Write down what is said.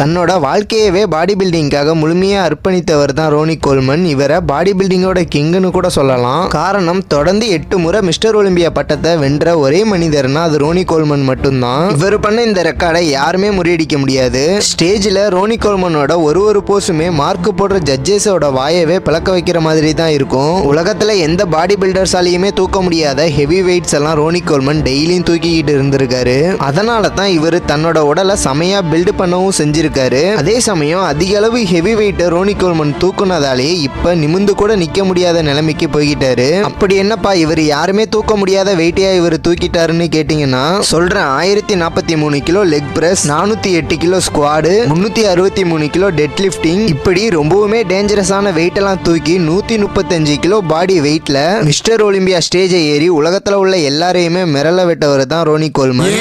தன்னோட வாழ்க்கையவே பாடி பில்டிங்காக முழுமையாக அர்ப்பணித்தவர் தான் ரோனி கோல்மன். இவரை பாடி பில்டிங்கோட கிங்குன்னு கூட சொல்லலாம். காரணம் தொடர்ந்து எட்டு முறை மிஸ்டர் ஒலிம்பியா பட்டத்தை வென்ற ஒரே மனிதர்னா அது ரோனி கோல்மன் மட்டும்தான். இவர் பண்ண இந்த ரெக்கார்டை யாருமே முறியடிக்க முடியாது. ஸ்டேஜில் ரோனி கோல்மனோட ஒரு ஒரு போஸுமே மார்க் போடுற ஜட்ஜஸோட வாயவே பிளக்க வைக்கிற மாதிரி தான் இருக்கும். உலகத்தில் எந்த பாடி பில்டர்ஸாலையுமே தூக்க முடியாத ஹெவி வெயிட்ஸ் எல்லாம் ரோனி கோல்மன் டெய்லியும் தூக்கிக்கிட்டு இருந்திருக்காரு. அதனால தான் இவர் தன்னோட உடலை செமையா பில்டு பண்ணவும் செஞ்சு செஞ்சிருக்காரு அதே சமயம் அதிக அளவு ஹெவி வெயிட்டை ரோனி கோல்மன் தூக்குனதாலேயே இப்ப நிமிந்து கூட நிக்க முடியாத நிலைமைக்கு போய்கிட்டாரு அப்படி என்னப்பா இவர் யாருமே தூக்க முடியாத வெயிட்டையா இவர் தூக்கிட்டாருன்னு கேட்டிங்கன்னா சொல்றேன் ஆயிரத்தி நாற்பத்தி மூணு கிலோ லெக் பிரஸ் நானூத்தி எட்டு கிலோ ஸ்குவாடு முன்னூத்தி அறுபத்தி மூணு கிலோ டெட் லிஃப்டிங் இப்படி ரொம்பவுமே டேஞ்சரஸான வெயிட் எல்லாம் தூக்கி நூத்தி முப்பத்தஞ்சு கிலோ பாடி வெயிட்ல மிஸ்டர் ஒலிம்பியா ஸ்டேஜை ஏறி உலகத்துல உள்ள எல்லாரையுமே மிரள விட்டவர் தான் ரோனி கோல்மன்.